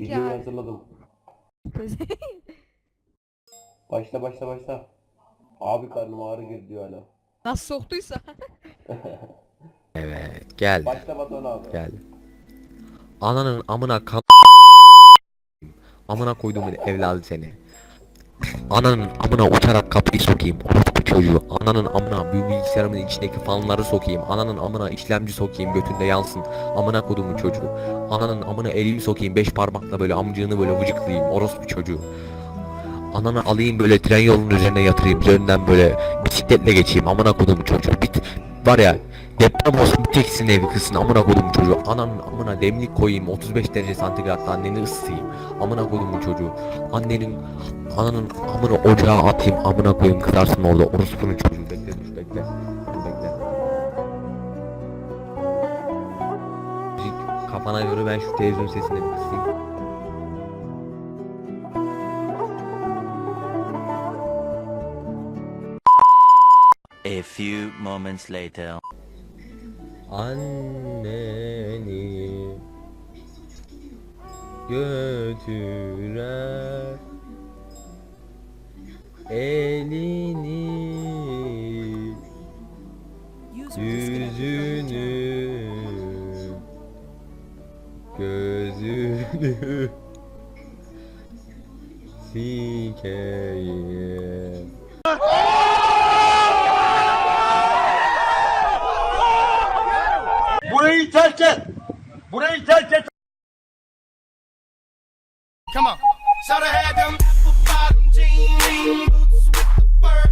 Videoyu Ya. hazırladım. Başla başla başla. Abi karnım ağrı girdi diyor hala. Nasıl soktuysa. Evet gel Başla Batuhan abi. gel. Ananın amına kan Amına koyduğumun evladı seni. Ananın amına uçarak kapıyı sokayım. Orospu çocuğu. Ananın amına bu bilgisayarımın içindeki fanları sokayım. Ananın amına işlemci sokayım götünde yansın. Amına koyduğumun çocuğu. Ananın amına elimi sokayım beş parmakla böyle amcığını böyle vıcıklayayım. Orospu çocuğu. Ananı alayım böyle tren yolunun üzerine yatırayım. Üzerinden böyle bisikletle geçeyim. Amına koyduğumun çocuğu. Bit var ya Deprem olsun bir teksin evi kızsın amına koydum çocuğu. Ananın amına demlik koyayım. 35 derece santigratta anneni ısıtayım. Amına koydum çocuğu. Annenin Ananın amına ocağa atayım. Amına koyayım kızarsın orada. Orospunun çocuğu. Bekle dur bekle. Bekle. Kafana göre ben şu televizyon sesini bir kısayım. A few moments later anneni götürer. Elini yüzünü gözünü sikeyim. Burayı terk et. Come on. So they them apple bottom jean boots with the fur.